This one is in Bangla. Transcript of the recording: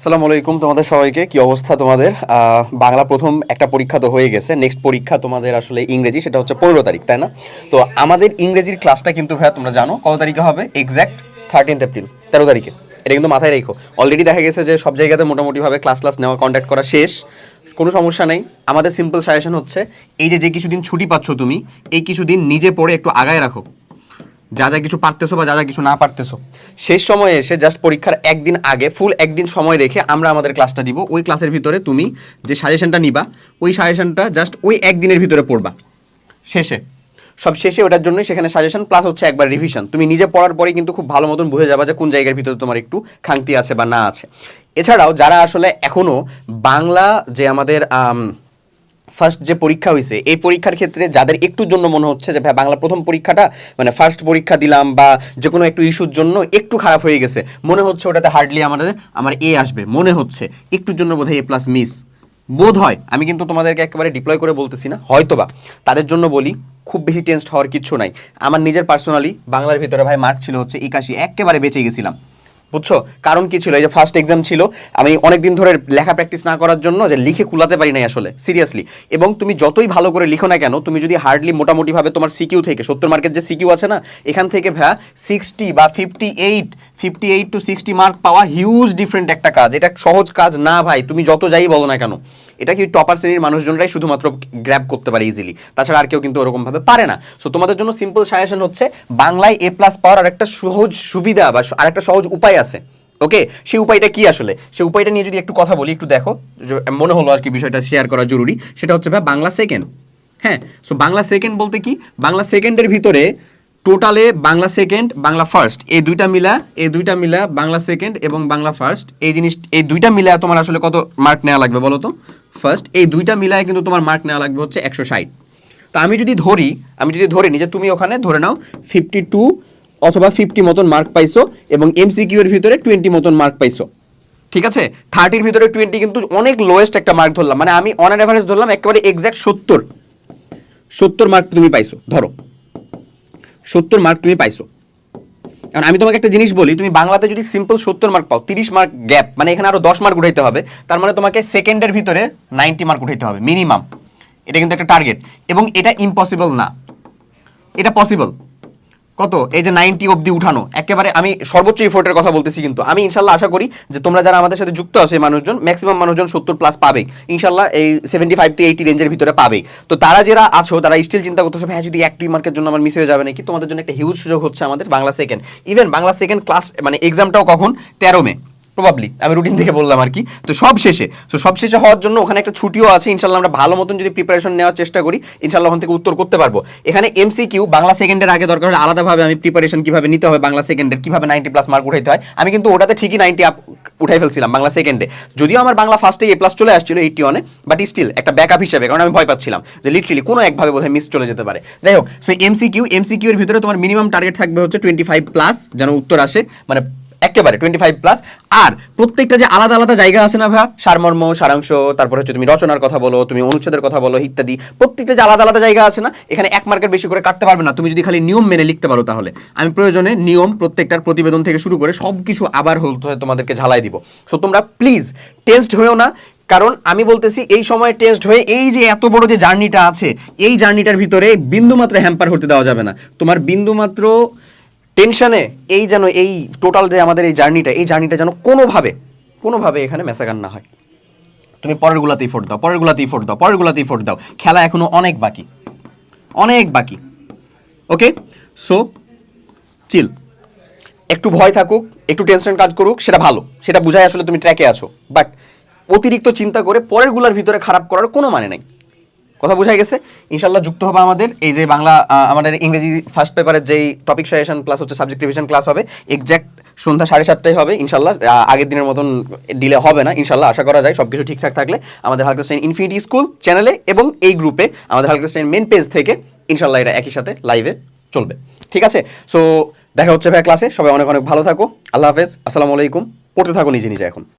আসসালামু আলাইকুম তোমাদের সবাইকে। কি অবস্থা তোমাদের? বাংলা প্রথম একটা পরীক্ষা তো হয়ে গেছে। নেক্সট পরীক্ষা তোমাদের আসলে ইংরেজি, সেটা হচ্ছে পনেরো তারিখ, তাই না? তো আমাদের ইংরেজির ক্লাসটা কিন্তু ভাইয়া তোমরা জানো, কত তারিখে হবে? এক্স্যাক্ট থার্টিন্থ এপ্রিল তেরো তারিখে। এটা কিন্তু মাথায় রেখো। অলরেডি দেখা গেছে যে সব জায়গাতে মোটামুটিভাবে ক্লাস ক্লাস নেওয়া কন্ট্যাক্ট করা শেষ। কোনো সমস্যা নেই। আমাদের সিম্পল সাজেশন হচ্ছে, এই যে যে কিছুদিন ছুটি পাচ্ছ তুমি, এই কিছুদিন নিজে পড়ে একটু আগায় রাখো। যা যা কিছু পারতেছো বা যা যা কিছু না পারতেছো। শেষ সময়ে এসে জাস্ট পরীক্ষার একদিন আগে ফুল একদিন সময় রেখে আমরা আমাদের ক্লাসটা দিব। ওই ক্লাসের ভিতরে তুমি যে সাজেশনটা নিবা ওই সাজেশনটা জাস্ট ওই একদিনের ভিতরে পড়বা। শেষে। সব শেষে ওটার জন্যই সেখানে সাজেশন প্লাস হচ্ছে একবার রিভিশন তুমি নিজে পড়ার পরেই কিন্তু খুব ভালো মতন বুঝে যাবা যে কোন জায়গার ভিতরে তোমার একটু খাংতি আছে বা না আছে। এছাড়াও যারা আসলে এখনও বাংলা যে আমাদের আম, ফার্স্ট যে পরীক্ষা হয়েছে এই পরীক্ষার ক্ষেত্রে যাদের একটু জন্য মনে হচ্ছে যে, ভাই, বাংলা প্রথম পরীক্ষাটা মানে ফার্স্ট পরীক্ষা দিলাম বা যে কোনো একটু ইস্যুর জন্য একটু খারাপ হয়ে গেছে, মনে হচ্ছে ওটাতে হার্ডলি আমাদের, আমার এ আসবে। মনে হচ্ছে, একটুর জন্য বোধহয় এ প্লাস মিস বোধ হয়, আমি কিন্তু তোমাদেরকে একেবারে ডিপ্লয় করে বলতেছি না, হয়তোবা। তাদের জন্য বলি, খুব বেশি টেনসড হওয়ার কিচ্ছু নাই। আমার নিজের পার্সোনালি বাংলার ভিতরে ভাই মার্ক ছিল হচ্ছে একাশি, একেবারে বেঁচে গেছিলাম। বুঝছ? কারণ কি ছিল? এই যে ফার্স্ট এক্সাম ছিল, আমি অনেক দিন ধরে লেখা প্র্যাকটিস না করার জন্য যে লিখে কুলাতে পারি নাই আসলে সিরিয়াসলি এবং তুমি যতই ভালো করে লিখো না কেন, তুমি যদি হার্ডলি মোটামুটিভাবে তোমার সিকিউ থেকে, সত্তর মার্কের যে সিকিউ আছে না, এখান থেকে ভ্যা সিক্সটি বা fifty eight fifty eight to sixty mark পাওয়া হিউজ ডিফারেন্ট একটা কাজ। এটা সহজ কাজ না ভাই, তুমি যত যাই বলো না কেন। এটা কি টপার শ্রেণির মানুষজনরাই শুধুমাত্র গ্র্যাব করতে পারে ইজিলি তাছাড়া আর কেউ কিন্তু ওরকমভাবে পারে না। সো তোমাদের জন্য সিম্পল সাজেশন হচ্ছে বাংলায় এ প্লাস পাওয়ার আরেকটা সহজ সুবিধা বা আরেকটা সহজ উপায় আছে। ওকে সেই উপায়টা কি আসলে? সেই উপায়টা নিয়ে যদি একটু কথা বলি, একটু দেখো। মনে হলো আর কি বিষয়টা শেয়ার করা জরুরি। সেটা হচ্ছে ভাই বাংলা সেকেন্ড হ্যাঁ? সো বাংলা সেকেন্ড বলতে কি? বাংলা সেকেন্ডের ভিতরে টোটালে বাংলা সেকেন্ড বাংলা ফার্স্ট এই দুইটা মিলা, এই দুইটা মিলা বাংলা সেকেন্ড এবং বাংলা ফার্স্ট এই জিনিস, এই দুইটা মিলা তোমার আসলে কত মার্ক নেওয়া লাগবে বলো তো? ফার্স্ট এই দুইটা মিলায় কিন্তু তোমার মার্ক নেওয়া লাগবে হচ্ছে একশো ষাট। তো আমি যদি ধরি, আমি যদি ধরে নিই যে তুমি ওখানে ধরে নাও ফিফটি টু অথবা ফিফটি মতন মার্ক পাইছো এবং এমসিকিউ এর ভিতরে টোয়েন্টি মতন মার্ক পাইছো। ঠিক আছে? থার্টির ভিতরে টোয়েন্টি কিন্তু অনেক লোয়েস্ট একটা মার্ক ধরলাম। মানে আমি অন অ্যাভারেজ ধরলাম একেবারে এক্স্যাক্ট সত্তর। সত্তর মার্ক তুমি পাইছো, ধরো। সত্তর মার্ক তুমি পাইছো। কারণ আমি তোমাকে একটা জিনিস বলি, তুমি বাংলাতে যদি সিম্পল সত্তর মার্ক পাও, তিরিশ মার্ক গ্যাপ মানে এখানে আরও দশ মার্ক উঠাইতে হবে, তার মানে তোমাকে সেকেন্ডের ভিতরে নাইনটি মার্ক উঠাইতে হবে মিনিমাম এটা কিন্তু একটা টার্গেট এবং এটা ইম্পসিবল না। এটা পসিবল কত? এই যে নাইনটি অবধি উঠানো। একেবারে আমি সর্বোচ্চ ইফোর্টের কথা বলতেছি কিন্তু। আমি ইনশাল্লাহ আশা করি যে তোমরা যারা আমাদের সাথে যুক্ত আছে মানুষজন ম্যাক্সিমাম মানুষজন সত্তর প্লাস পাবে ইনশাল্লাহ এই সেভেন্টি ফাইভ টু এইটি রেঞ্জের ভিতরে পাবে তো তারা যারা আছো, তারা স্টিল চিন্তা করতেছে হ্যাঁ যদি দুই মার্কের জন্য আমার মিস হয়ে যাবে নাকি? তোমাদের জন্য একটা হিউজ সুযোগ হচ্ছে আমাদের Bangla second even Bangla second class মানে এক্সামটাও কখন? তেরো মে। প্রবাবলি আমি রুটিন থেকে বললাম আর কি। তো সব শেষে, তো সব শেষে হওয়ার জন্য ওখানে একটা ছুটিও আছে ইনশাল্লাহ আমরা ভালো মতন যদি প্রিপারেশন নেওয়ার চেষ্টা করি ইনশাল্লাহ ওখান থেকে উত্তর করতে পারব। এখানে এমসিকিউ বাংলা সেকেন্ডের আগে দরকার হলে আলাদাভাবে আমি প্রিপারেশন কীভাবে নিতে হবে, বাংলা সেকেন্ডের কীভাবে নাইনটি প্লাস মার্ক উঠাইতে হয়, আমি কিন্তু ওটাতে ঠিকই নাইনটি আপ উঠাই ফেলছিলাম বাংলা সেকেন্ডে যদিও আমার বাংলা ফার্স্টে এ প্লাস চলে আসছিল এইটি অনে বাট স্টিল একটা ব্যাকআপ হিসেবে, কারণ আমি ভয় পাচ্ছিলাম যে লিটারেলি কোনো একভাবে বোধহয় মিস চলে যেতে পারে। যাই হোক সো এমসিকিউ এমসিকিউ এর ভিতরে তোমার মিনিমাম টার্গেট থাকবে হচ্ছে টোয়েন্টি ফাইভ প্লাস যেন উত্তর আসে মানে একেবারে টোয়েন্টি ফাইভ প্লাস আর প্রত্যেকটা যে আলাদা আলাদা জায়গা আছে না ভাই সারমর্ম, সারাংশ, তারপর হচ্ছে তুমি রচনার কথা বলো, তুমি অনুচ্ছেদের কথা বলো, ইত্যাদি, প্রত্যেকটা যে আলাদা আলাদা জায়গা আছে না, এখানে এক মার্কের বেশি করে কাটতে পারবে না। তুমি যদি খালি নিয়ম মেনে লিখতে পারো তাহলে। আমি প্রয়োজনে নিয়ম প্রত্যেকটার প্রতিবেদন থেকে শুরু করে সব কিছু আবার হতে তোমাদেরকে ঝালাই দিব। সো তোমরা প্লিজ টেস্ট হয়েও না, কারণ আমি বলতেছি এই সময় টেস্ট হয়ে এই যে এত বড় যে জার্নিটা আছে, এই জার্নিটার ভিতরে বিন্দুমাত্র হ্যাম্পার হতে দেওয়া যাবে না। তোমার বিন্দুমাত্র টেনশনে এই যেন এই টোটাল যে আমাদের এই জার্নিটা এই জার্নিটা যেন কোনোভাবে কোনোভাবে এখানে মেসাগান না হয়। তুমি পরের গুলাতেই ফোট দাও পরের গুলাতেই ফোট দাও পরের গুলাতেই ফোট দাও। খেলা এখনও অনেক বাকি। অনেক বাকি। ওকে? সো চিল একটু ভয় থাকুক, একটু টেনশন কাজ করুক, সেটা ভালো। সেটা বুঝাই আসলে তুমি ট্র্যাকে আছো। বাট অতিরিক্ত চিন্তা করে পরেরগুলার ভিতরে খারাপ করার কোনো মানে নেই। কথা বোঝাই গেছে। ইনশাল্লাহ যুক্ত হবে আমাদের। এই যে বাংলা আমাদের ইংরেজি ফার্স্ট পেপারের যেই টপিক সাজেশন প্লাস হচ্ছে সাবজেক্ট রিভিশন ক্লাস হবে এক্স্যাক্ট সন্ধ্যা সাড়ে সাতটায় হবে ইনশাল্লাহ আগের দিনের মতন ডিলে হবে না ইনশাল্লাহ আশা করা যায় সব কিছু ঠিকঠাক থাকলে আমাদের হালকাস্টাইন ইনফিনিটি স্কুল চ্যানেলে এবং এই গ্রুপে আমাদের হালকাস্টাইন মেন পেজ থেকে ইনশাল্লাহ এটা একই সাথে লাইভে চলবে। ঠিক আছে? সো দেখা হচ্ছে ভাই ক্লাসে সবাই অনেক অনেক ভালো থাকো। আল্লাহ হাফেজ। আসসালামু আলাইকুম। পড়তে থাকো নিজে নিজে এখন।